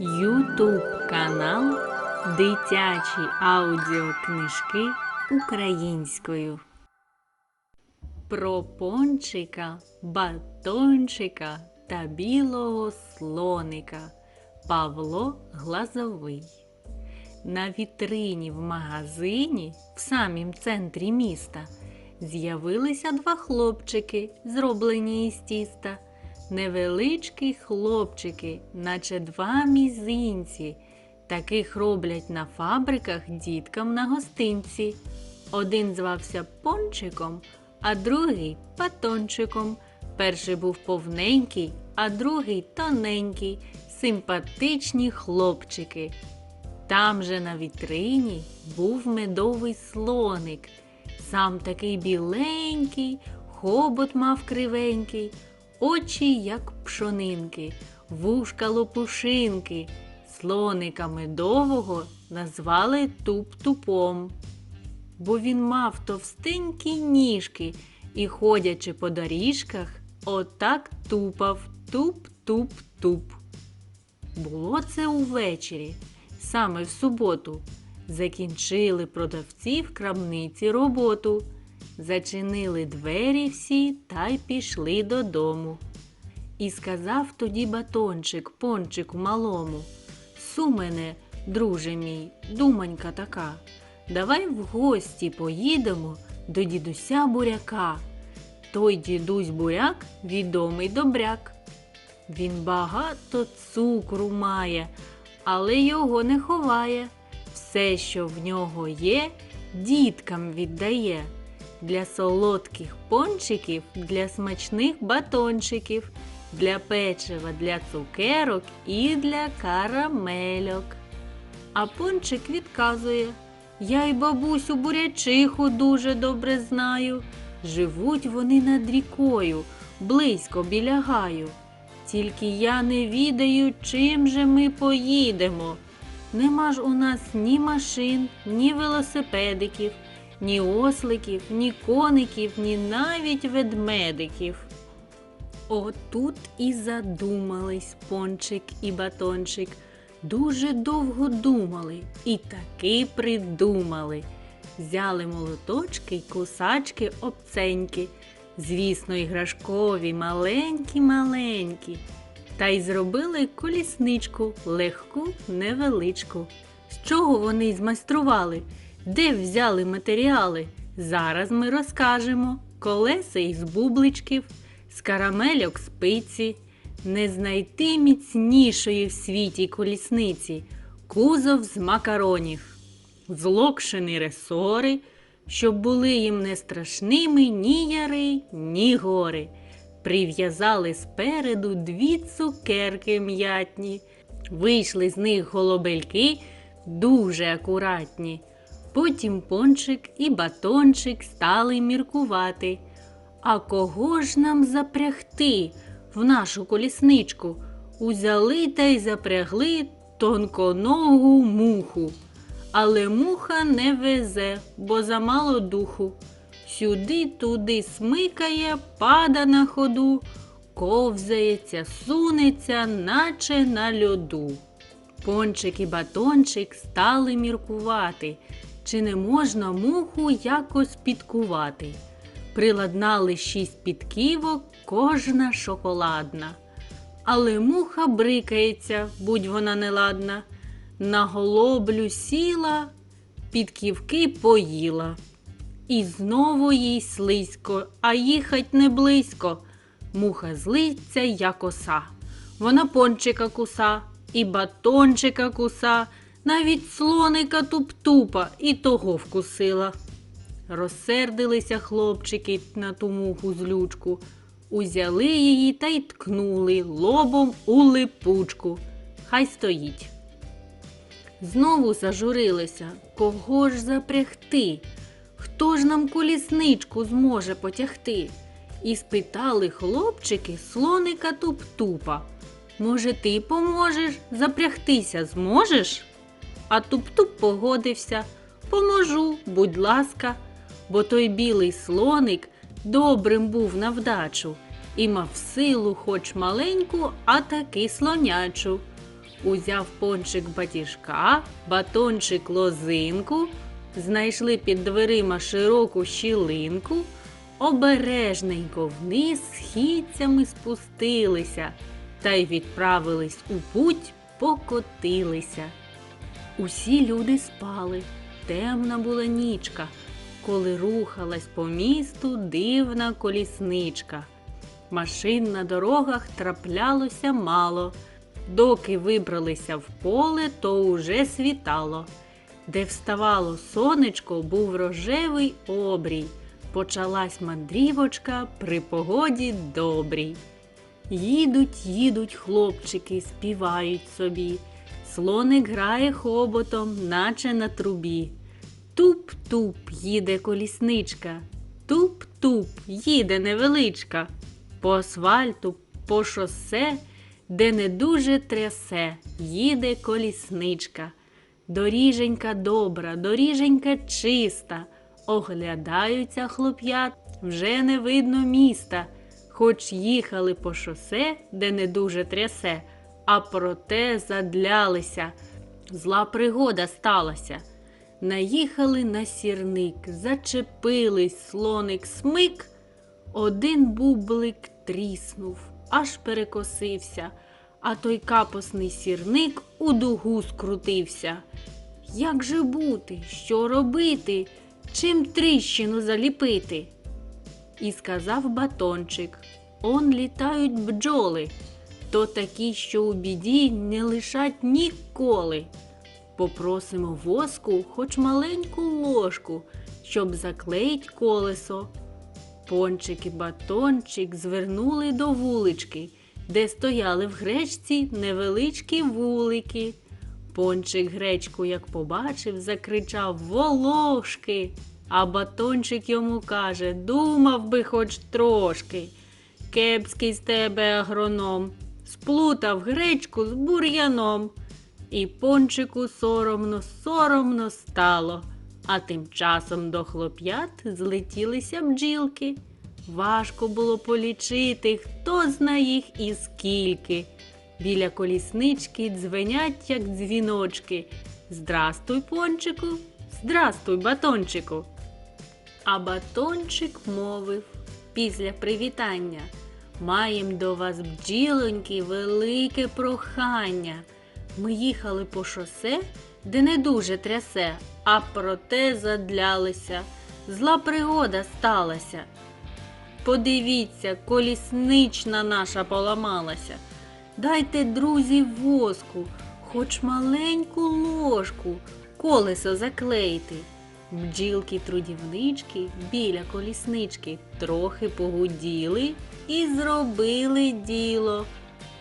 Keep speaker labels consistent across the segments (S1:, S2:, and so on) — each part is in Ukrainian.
S1: Ютуб канал Дитячі аудіокнижки українською. Про пончика, батончика та білого слоника Павло Глазовий. На вітрині в магазині в самім центрі міста з'явилися два хлопчики, зроблені із тіста. Невеличкі хлопчики, наче два мізинці. Таких роблять на фабриках діткам на гостинці. Один звався пончиком, а другий батончиком. Перший був повненький, а другий тоненький, симпатичні хлопчики. Там же на вітрині був медовий слоник. Сам такий біленький, хобот мав кривенький, очі, як пшонинки, вушка лопушинки. Слоника медового назвали туп-тупом, бо він мав товстенькі ніжки і, ходячи по доріжках, отак тупав туп-туп-туп. Було це увечері, саме в суботу. Закінчили продавці в крамниці роботу, зачинили двері всі та й пішли додому. І сказав тоді батончик пончику малому Сумене, друже мій, думанька така, давай в гості поїдемо до дідуся буряка. Той дідусь буряк відомий добряк. Він багато цукру має, але його не ховає. Все, що в нього є, діткам віддає. Для солодких пончиків, для смачних батончиків, для печива, для цукерок і для карамельок. А пончик відказує Я й бабусю бурячиху дуже добре знаю. Живуть вони над рікою, близько біля гаю. Тільки я не відаю, чим же ми поїдемо. Нема ж у нас ні машин, ні велосипедиків, ні осликів, ні коників, ні навіть ведмедиків. Отут і задумались пончик і батончик. Дуже довго думали і таки придумали. Взяли молоточки й кусачки обценьки, звісно, іграшкові, маленькі-маленькі, та й зробили колісничку легку, невеличку. З чого вони змайстрували? Де взяли матеріали? Зараз ми розкажемо. Колеса із бубличків, з карамельок спиці, не знайти міцнішої в світі колісниці, кузов з макаронів, злокшені ресори, щоб були їм не страшними ні яри, ні гори. Прив'язали спереду дві цукерки м'ятні, вийшли з них голобельки дуже акуратні. Потім пончик і батончик стали міркувати. А кого ж нам запрягти в нашу колісничку? Узяли та й запрягли тонконогу муху. Але муха не везе, бо замало духу. Сюди туди смикає, пада на ходу, ковзається, сунеться, наче на льоду. Пончик і батончик стали міркувати, чи не можна муху якось підкувати. Приладнали шість підківок, кожна шоколадна. Але муха брикається, будь вона неладна. На голоблю сіла, підківки поїла. І знову їй слизько, а їхать не близько. Муха злиться, як оса. Вона пончика куса, і батончика куса, навіть слоника туп-тупа і того вкусила. Розсердилися хлопчики на ту муху злючку, узяли її та й ткнули лобом у липучку. Хай стоїть. Знову зажурилися, кого ж запрягти? Хто ж нам колісничку зможе потягти? І спитали хлопчики слоника туп-тупа. Може, ти поможеш запрягтися зможеш? А туп-туп погодився. Поможу, будь ласка, бо той білий слоник добрим був на вдачу і мав силу хоч маленьку, а таки слонячу. Узяв пончик батіжка, батончик лозинку, знайшли під дверима широку щілинку, обережненько вниз східцями спустилися та й відправились у путь, покотилися. Усі люди спали, темна була нічка, коли рухалась по місту дивна колісничка. Машин на дорогах траплялося мало. Доки вибралися в поле, то уже світало. Де вставало сонечко, був рожевий обрій. Почалась мандрівочка при погоді добрій. Їдуть, їдуть хлопчики, співають собі. Слоник грає хоботом, наче на трубі. Туп-туп їде колісничка, туп-туп їде невеличка. По асфальту, по шосе, де не дуже трясе, їде колісничка. Доріженька добра, доріженька чиста. Оглядаються хлоп'ят, вже не видно міста. Хоч їхали по шосе, де не дуже трясе, а проте задлялися. Зла пригода сталася. Наїхали на сірник, зачепились, слоник смик. Один бублик тріснув, аж перекосився, а той капосний сірник у дугу скрутився. Як же бути? Що робити? Чим тріщину заліпити? І сказав батончик: Он літають бджоли, то такі, що у біді не лишать ніколи. Попросимо воску хоч маленьку ложку, щоб заклеїть колесо. Пончик і батончик звернули до вулички, де стояли в гречці невеличкі вулики. Пончик гречку, як побачив, закричав Волошки. А батончик йому каже Думав би хоч трошки. Кепський з тебе агроном, сплутав гречку з бур'яном. І пончику соромно, соромно стало. А тим часом до хлоп'ят злетілися бджілки. Важко було полічити, хто зна їх і скільки. Біля коліснички дзвенять, як дзвіночки. Здрастуй, пончику, здрастуй, батончику. А батончик мовив після привітання. Маєм до вас, бджілоньки, велике прохання. Ми їхали по шосе, де не дуже трясе, а проте задлялися. Зла пригода сталася. Подивіться, коліснична наша поламалася. Дайте, друзі, воску, хоч маленьку ложку, колесо заклейте. Бджілки трудівнички біля коліснички трохи погуділи і зробили діло.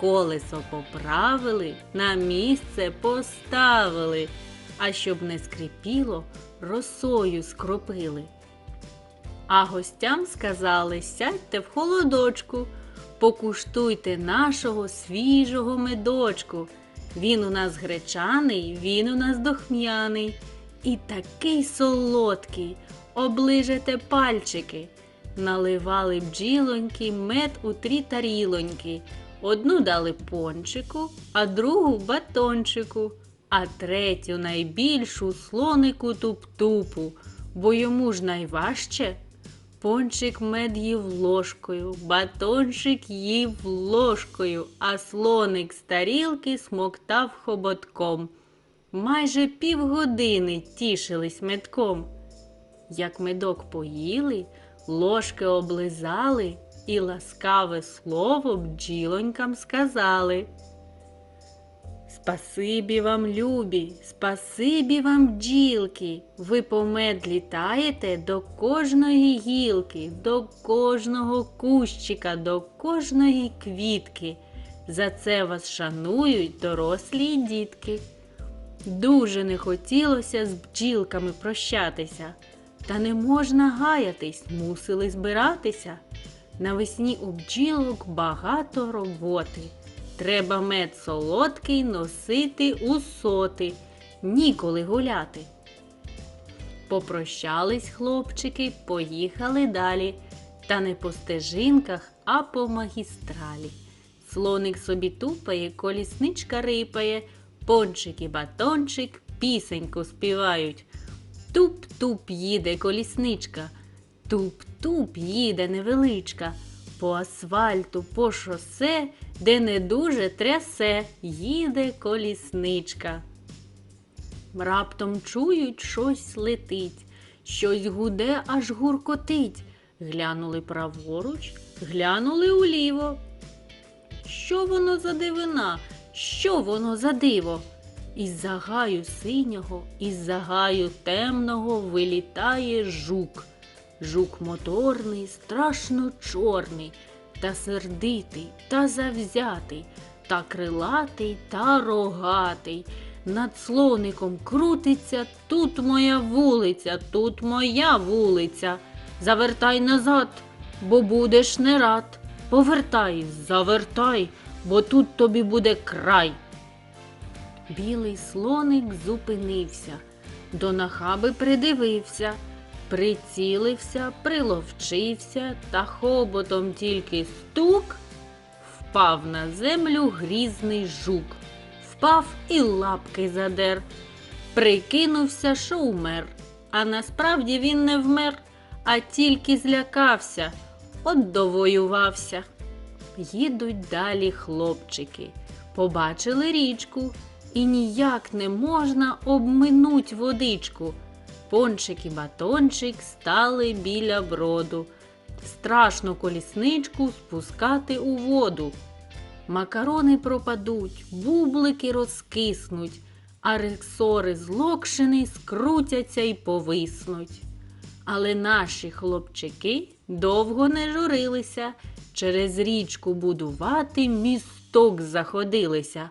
S1: Колесо поправили, на місце поставили, а щоб не скрипіло, росою скропили. А гостям сказали сядьте в холодочку, покуштуйте нашого свіжого медочку. Він у нас гречаний, він у нас дохм'яний. І такий солодкий, оближете пальчики. Наливали бджілоньки мед у трі тарілоньки. Одну дали пончику, а другу батончику, а третю найбільшу слонику туп-тупу, бо йому ж найважче. Пончик мед їв ложкою, батончик їв ложкою, а слоник з тарілки смоктав хоботком. Майже півгодини тішились медком. Як медок поїли, ложки облизали і ласкаве слово бджілонькам сказали. Спасибі вам, любі, спасибі вам, бджілки. Ви по мед літаєте до кожної гілки, до кожного кущика, до кожної квітки. За це вас шанують дорослі й дітки. Дуже не хотілося з бджілками прощатися, та не можна гаятись, мусили збиратися. Навесні у бджілок багато роботи. Треба мед солодкий носити у соти, ніколи гуляти. Попрощались хлопчики, поїхали далі, та не по стежинках, а по магістралі. Слоник собі тупає, колісничка рипає, пончик і батончик пісеньку співають. Туп-туп їде колісничка, туп-туп їде невеличка. По асфальту, по шосе, де не дуже трясе, їде колісничка. Раптом чують, щось летить, щось гуде, аж гуркотить. Глянули праворуч, глянули уліво. Що воно за дивина? Що воно за диво? Із загаю синього, із загаю темного вилітає жук. Жук моторний, страшно чорний, та сердитий, та завзятий, та крилатий, та рогатий. Над слоником крутиться, тут моя вулиця, тут моя вулиця. Завертай назад, бо будеш не рад. Повертай, завертай, бо тут тобі буде край. Білий слоник зупинився, до нахаби придивився, прицілився, приловчився, та хоботом тільки стук, впав на землю грізний жук, впав і лапки задер, прикинувся, що умер, а насправді він не вмер, а тільки злякався, от довоювався. Їдуть далі хлопчики, побачили річку, і ніяк не можна обминуть водичку. Пончик і батончик стали біля броду. Страшно колісничку спускати у воду. Макарони пропадуть, бублики розкиснуть, а рексори з локшини скрутяться й повиснуть. Але наші хлопчики довго не журилися, через річку будувати місток заходилися.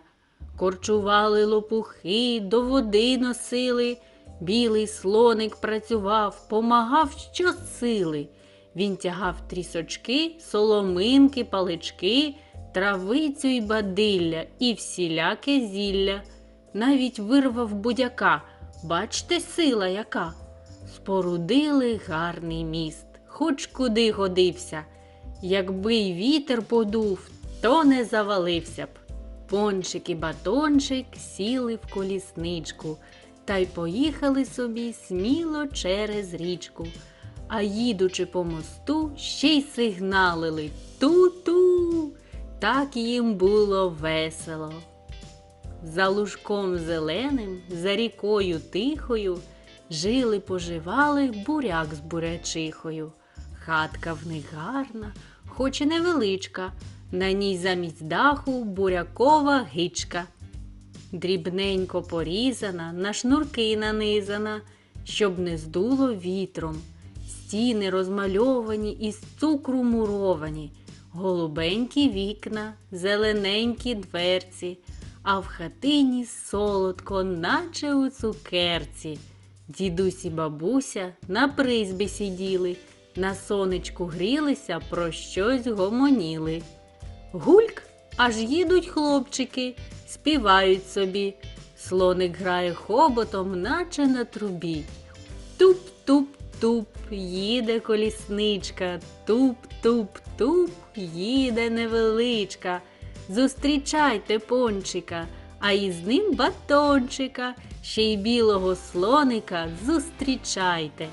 S1: Корчували лопухи, до води носили. Білий слоник працював, помагав щосили. Він тягав трісочки, соломинки, палички, травицю й бадилля і всіляке зілля. Навіть вирвав будяка. Бачте, сила яка. Спорудили гарний міст, хоч куди годився. Якби й вітер подув, то не завалився б. Пончик і батончик сіли в колісничку та й поїхали собі сміло через річку. А їдучи по мосту, ще й сигналили ту-ту. Так їм було весело. За лужком зеленим, за рікою тихою, жили поживали буряк з бурячихою. Хатка в них гарна, хоч і невеличка, на ній замість даху бурякова гичка. Дрібненько порізана, на шнурки нанизана, щоб не здуло вітром. Стіни розмальовані із цукру муровані, голубенькі вікна, зелененькі дверці, а в хатині солодко, наче у цукерці. Дідусь і бабуся на призбі сиділи, на сонечку грілися, про щось гомоніли. Гульк, аж їдуть хлопчики, співають собі. Слоник грає хоботом, наче на трубі. Туп-туп-туп, їде колісничка, туп-туп-туп, їде невеличка. Зустрічайте пончика, а із ним батончика, ще й білого слоника зустрічайте.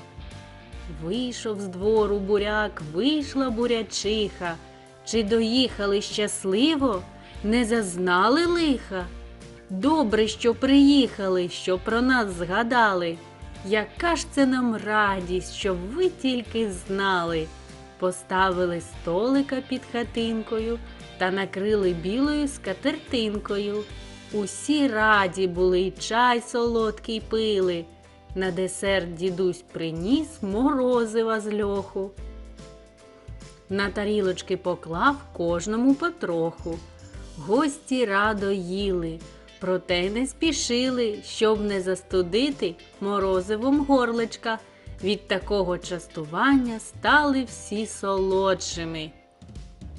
S1: Вийшов з двору буряк, вийшла бурячиха. Чи доїхали щасливо, не зазнали лиха? Добре, що приїхали, що про нас згадали. Яка ж це нам радість, щоб ви тільки знали. Поставили столика під хатинкою та накрили білою скатертинкою. Усі раді були й чай солодкий пили. На десерт дідусь приніс морозива з льоху. На тарілочки поклав кожному потроху. Гості радо їли, проте не спішили, щоб не застудити морозивом горличка. Від такого частування стали всі солодшими.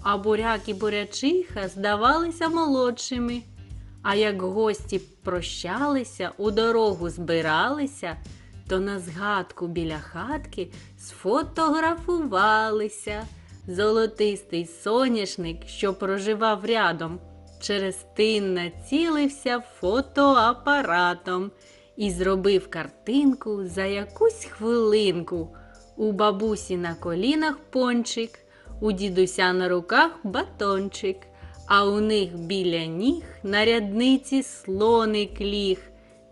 S1: А буряк і бурячиха здавалися молодшими. А як гості прощалися, у дорогу збиралися, то на згадку біля хатки сфотографувалися. Золотистий соняшник, що проживав рядом. Через тин націлився фотоапаратом і зробив картинку за якусь хвилинку. У бабусі на колінах пончик, у дідуся на руках батончик, а у них біля ніг на рядниці слоник ліг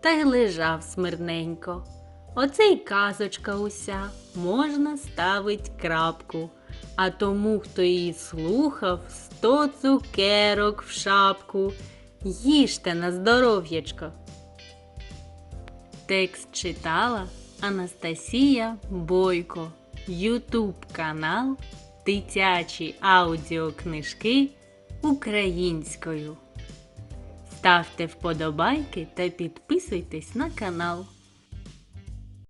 S1: та й лежав смирненько. Оце й казочка уся, можна ставить крапку. А тому, хто її слухав, сто цукерок в шапку. Їжте на здоров'ячко. Текст читала Анастасія Бойко. Ютуб канал Дитячі аудіокнижки українською. Ставте вподобайки та підписуйтесь на канал.